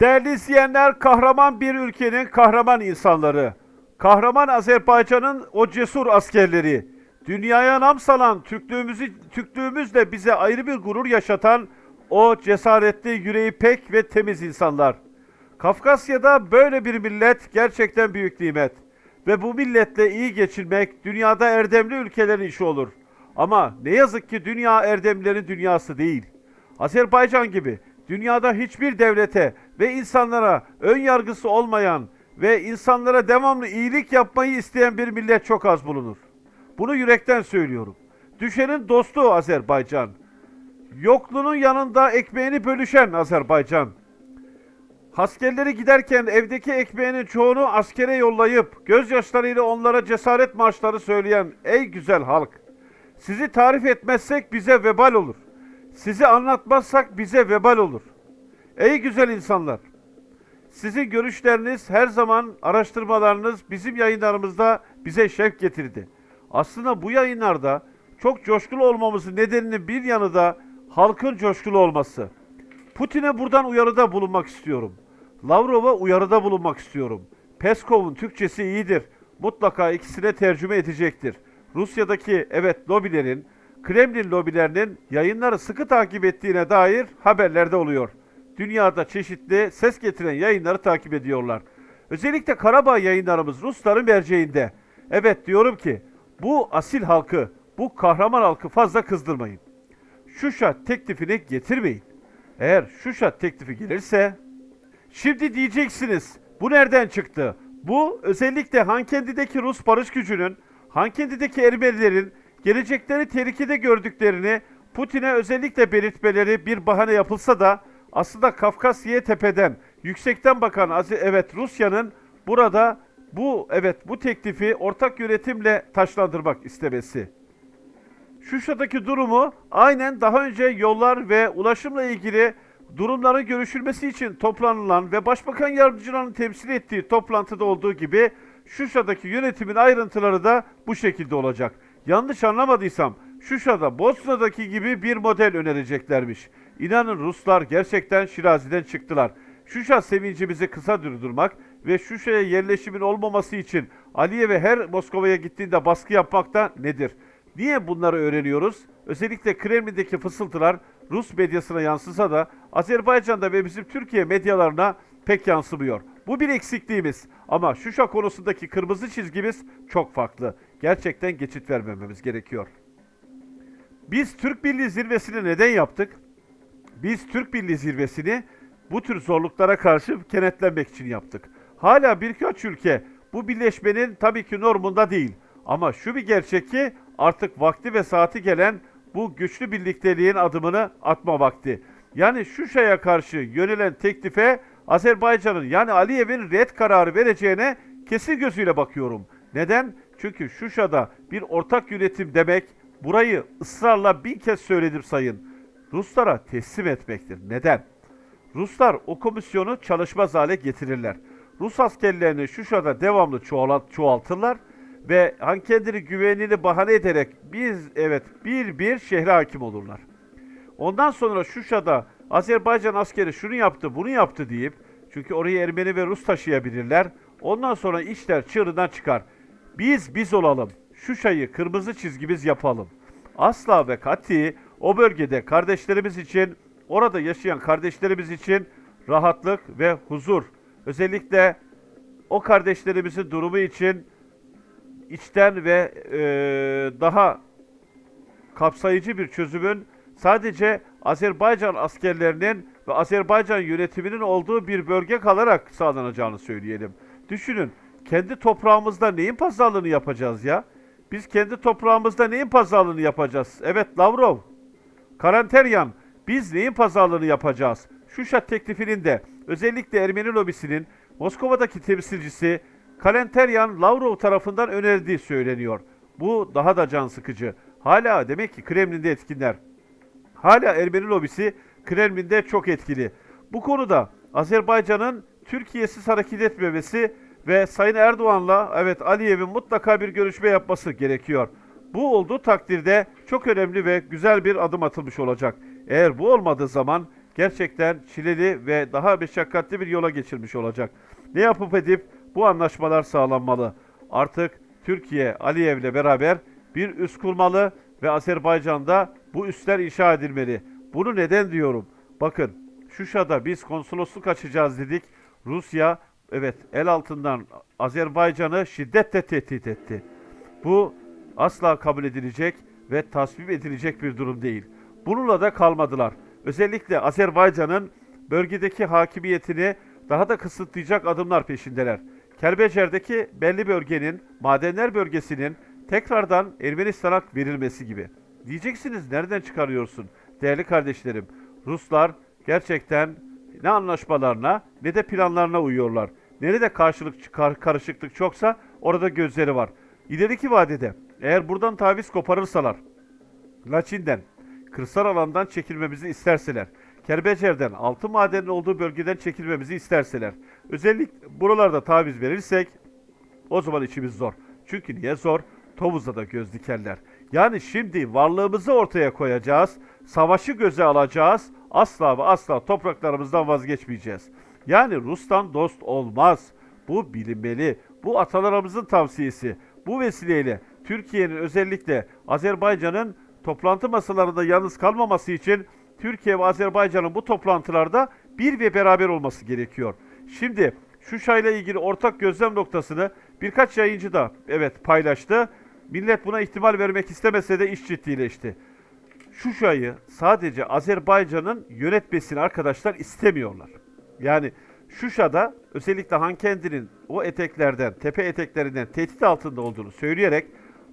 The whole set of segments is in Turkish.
Değerli izleyenler, kahraman bir ülkenin kahraman insanları, kahraman Azerbaycan'ın o cesur askerleri, dünyaya nam salan Türklüğümüzü, Türklüğümüzle bize ayrı bir gurur yaşatan o cesaretli, yüreği pek ve temiz insanlar. Kafkasya'da böyle bir millet gerçekten büyük nimet. Ve bu milletle iyi geçinmek dünyada erdemli ülkelerin işi olur. Ama ne yazık ki dünya erdemlilerin dünyası değil. Azerbaycan gibi dünyada hiçbir devlete ve insanlara ön yargısı olmayan ve insanlara devamlı iyilik yapmayı isteyen bir millet çok az bulunur. Bunu yürekten söylüyorum. Düşenin dostu Azerbaycan. Yokluğunun yanında ekmeğini bölüşen Azerbaycan. Askerleri giderken evdeki ekmeğinin çoğunu askere yollayıp gözyaşlarıyla onlara cesaret marşları söyleyen ey güzel halk. Sizi tarif etmezsek bize vebal olur. Sizi anlatmazsak bize vebal olur. Ey güzel insanlar. Sizin görüşleriniz, her zaman araştırmalarınız bizim yayınlarımızda bize şevk getirdi. Aslında bu yayınlarda çok coşkulu olmamızın nedeninin bir yanı da halkın coşkulu olması. Putin'e buradan uyarıda bulunmak istiyorum. Lavrov'a uyarıda bulunmak istiyorum. Peskov'un Türkçesi iyidir. Mutlaka ikisine tercüme edecektir. Rusya'daki evet lobilerin, Kremlin lobilerinin yayınları sıkı takip ettiğine dair haberlerde oluyor. Dünyada çeşitli ses getiren yayınları takip ediyorlar. Özellikle Karabağ yayınlarımız Rusların merceğinde. Evet diyorum ki bu asil halkı, bu kahraman halkı fazla kızdırmayın. Şuşa teklifini getirmeyin. Eğer Şuşa teklifi gelirse şimdi diyeceksiniz bu nereden çıktı? Bu özellikle Hankendi'deki Rus barış gücünün, Hankendi'deki Ermenilerin gelecekleri tehlikede gördüklerini Putin'e özellikle belirtmeleri bir bahane yapılsa da aslında Kafkasya'ya tepeden, yüksekten bakan evet Rusya'nın burada bu evet bu teklifi ortak yönetimle taşlandırmak istemesi. Şuşa'daki durumu aynen daha önce yollar ve ulaşımla ilgili durumların görüşülmesi için toplanılan ve Başbakan Yardımcılarının temsil ettiği toplantıda olduğu gibi Şuşa'daki yönetimin ayrıntıları da bu şekilde olacak. Yanlış anlamadıysam Şuşa'da Bosna'daki gibi bir model önereceklermiş. İnanın Ruslar gerçekten Şirazi'den çıktılar. Şuşa sevincimizi kısa durdurmak ve Şuşa'ya yerleşimin olmaması için Aliyev'e her Moskova'ya gittiğinde baskı yapmak da nedir? Niye bunları öğreniyoruz? Özellikle Kremlin'deki fısıltılar Rus medyasına yansısa da Azerbaycan'da ve bizim Türkiye medyalarına pek yansımıyor. Bu bir eksikliğimiz ama Şuşa konusundaki kırmızı çizgimiz çok farklı. Gerçekten geçit vermememiz gerekiyor. Biz Türk Birliği zirvesini neden yaptık? Biz Türk Birliği zirvesini bu tür zorluklara karşı kenetlenmek için yaptık. Hala birkaç ülke bu birleşmenin tabii ki normunda değil. Ama şu bir gerçek ki artık vakti ve saati gelen bu güçlü birlikteliğin adımını atma vakti. Yani Şuşa'ya karşı yönelen teklife Azerbaycan'ın yani Aliyev'in red kararı vereceğine kesin gözüyle bakıyorum. Neden? Çünkü Şuşa'da bir ortak yönetim demek burayı ısrarla bin kez söyledim sayın. Ruslara teslim etmektir. Neden? Ruslar o komisyonu çalışmaz hale getirirler. Rus askerlerini Şuşa'da devamlı çoğalt, çoğaltırlar ve kendileri güvenliğini bahane ederek biz evet bir bir şehre hakim olurlar. Ondan sonra Şuşa'da Azerbaycan askeri şunu yaptı, bunu yaptı deyip çünkü orayı Ermeni ve Rus taşıyabilirler. Ondan sonra işler çığırından çıkar. Biz biz olalım. Şuşa'yı kırmızı çizgimiz yapalım. Asla ve kati o bölgede kardeşlerimiz için, orada yaşayan kardeşlerimiz için rahatlık ve huzur. Özellikle o kardeşlerimizin durumu için içten ve eee, daha kapsayıcı bir çözümün sadece Azerbaycan askerlerinin ve Azerbaycan yönetiminin olduğu bir bölge kalarak sağlanacağını söyleyelim. Düşünün, kendi toprağımızda neyin pazarlığını yapacağız ya? Biz kendi toprağımızda neyin pazarlığını yapacağız? Evet Lavrov, Karanteryan, biz neyin pazarlığını yapacağız? Şuşa teklifinin de özellikle Ermeni lobisinin Moskova'daki temsilcisi Kalenteryan Lavrov tarafından önerildiği söyleniyor. Bu daha da can sıkıcı. Hala demek ki Kremlin'de etkinler. Hala Ermeni lobisi Kremlin'de çok etkili. Bu konuda Azerbaycan'ın Türkiye'siz hareket etmemesi ve Sayın Erdoğan'la evet Aliyev'in mutlaka bir görüşme yapması gerekiyor. Bu olduğu takdirde çok önemli ve güzel bir adım atılmış olacak. Eğer bu olmadığı zaman gerçekten çileli ve daha meşakkatli bir yola geçirmiş olacak. Ne yapıp edip bu anlaşmalar sağlanmalı. Artık Türkiye Aliyev'le beraber bir üs kurmalı ve Azerbaycan'da bu üsler inşa edilmeli. Bunu neden diyorum? Bakın Şuşa'da biz konsolosluk açacağız dedik. Rusya evet el altından Azerbaycan'ı şiddetle tehdit etti. Bu asla kabul edilecek ve tasvip edilecek bir durum değil. Bununla da kalmadılar. Özellikle Azerbaycan'ın bölgedeki hakimiyetini daha da kısıtlayacak adımlar peşindeler. Kelbecer'deki belli bölgenin, madenler bölgesinin tekrardan Ermenistan'a verilmesi gibi. Diyeceksiniz nereden çıkarıyorsun? Değerli kardeşlerim, Ruslar gerçekten ne anlaşmalarına ne de planlarına uyuyorlar. Nerede karşılık kar- karışıklık çoksa orada gözleri var. İleriki vadede eğer buradan taviz koparırsalar, Laçin'den, kırsal alandan çekilmemizi isterseler, Kerbecer'den, altın madenin olduğu bölgeden çekilmemizi isterseler, özellikle buralarda taviz verirsek o zaman içimiz zor. Çünkü niye zor? Tovuz'da da göz dikerler. Yani şimdi varlığımızı ortaya koyacağız, savaşı göze alacağız, asla ve asla topraklarımızdan vazgeçmeyeceğiz. Yani Rus'tan dost olmaz. Bu bilinmeli. Bu atalarımızın tavsiyesi. Bu vesileyle Türkiye'nin özellikle Azerbaycan'ın toplantı masalarında yalnız kalmaması için Türkiye ve Azerbaycan'ın bu toplantılarda bir ve beraber olması gerekiyor. Şimdi Şuşa ile ilgili ortak gözlem noktasını birkaç yayıncı da evet paylaştı. Millet buna ihtimal vermek istemese de iş ciddileşti. Şuşa'yı sadece Azerbaycan'ın yönetmesini arkadaşlar istemiyorlar. Yani Şuşa'da özellikle Hankendi'nin o eteklerden, tepe eteklerinden tehdit altında olduğunu söyleyerek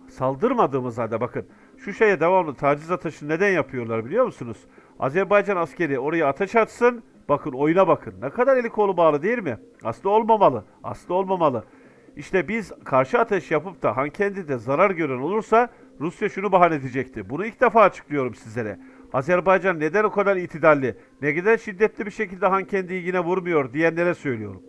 saldırmadığımız halde bakın Şuşa'ya devamlı taciz ateşi neden yapıyorlar biliyor musunuz? Azerbaycan askeri oraya ateş atsın. Bakın oyuna bakın. Ne kadar eli kolu bağlı değil mi? Aslı olmamalı. Aslı olmamalı. İşte biz karşı ateş yapıp da Hankendi'de zarar gören olursa Rusya şunu bahane edecekti. Bunu ilk defa açıklıyorum sizlere. Azerbaycan neden o kadar itidalli, ne kadar şiddetli bir şekilde Hankendi'yi yine vurmuyor diyenlere söylüyorum.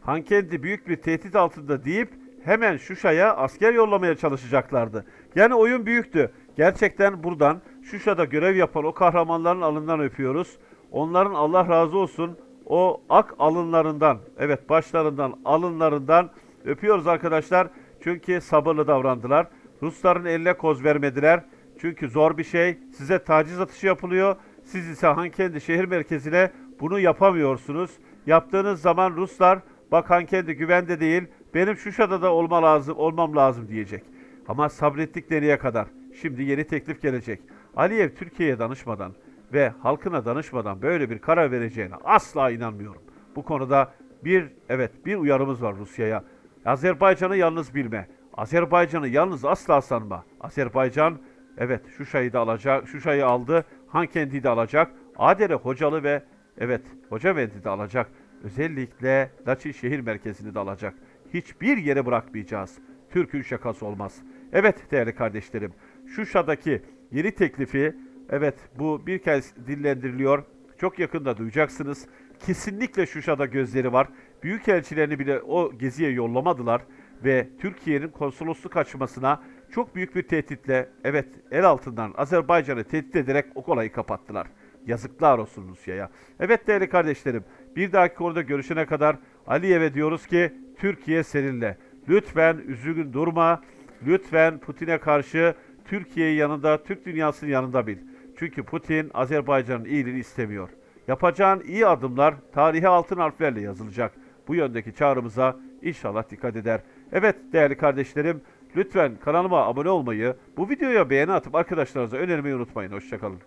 Hankendi büyük bir tehdit altında deyip hemen Şuşa'ya asker yollamaya çalışacaklardı. Yani oyun büyüktü. Gerçekten buradan Şuşa'da görev yapan o kahramanların alından öpüyoruz. Onların Allah razı olsun o ak alınlarından, evet başlarından, alınlarından öpüyoruz arkadaşlar. Çünkü sabırlı davrandılar. Rusların eline koz vermediler. Çünkü zor bir şey. Size taciz atışı yapılıyor. Siz ise Hankendi şehir merkezine bunu yapamıyorsunuz. Yaptığınız zaman Ruslar bak Hankendi güvende değil. Benim Şuşa'da da olma lazım, olmam lazım diyecek. Ama sabrettik nereye kadar? Şimdi yeni teklif gelecek. Aliyev Türkiye'ye danışmadan ve halkına danışmadan böyle bir karar vereceğine asla inanmıyorum. Bu konuda bir evet bir uyarımız var Rusya'ya. Azerbaycan'ı yalnız bilme. Azerbaycan'ı yalnız asla sanma. Azerbaycan evet Şuşa'yı da alacak. Şuşa'yı aldı. Hankendi'yi de alacak. Adere Hocalı ve evet Hocavendi de alacak. Özellikle Laçin şehir merkezini de alacak. Hiçbir yere bırakmayacağız. Türk'ün şakası olmaz. Evet değerli kardeşlerim. Şuşa'daki yeni teklifi evet bu bir kez dillendiriliyor. Çok yakında duyacaksınız. Kesinlikle Şuşa'da gözleri var. Büyükelçilerini bile o geziye yollamadılar ve Türkiye'nin konsolosluk açmasına çok büyük bir tehditle evet el altından Azerbaycan'ı tehdit ederek o kolayı kapattılar. Yazıklar olsun Rusya'ya. Evet değerli kardeşlerim bir dahaki konuda görüşene kadar Aliyev'e diyoruz ki Türkiye seninle. Lütfen üzgün durma. Lütfen Putin'e karşı Türkiye'yi yanında, Türk dünyasının yanında bil. Çünkü Putin Azerbaycan'ın iyiliğini istemiyor. Yapacağın iyi adımlar tarihe altın harflerle yazılacak. Bu yöndeki çağrımıza inşallah dikkat eder. Evet değerli kardeşlerim lütfen kanalıma abone olmayı, bu videoya beğeni atıp arkadaşlarınıza önermeyi unutmayın. Hoşçakalın.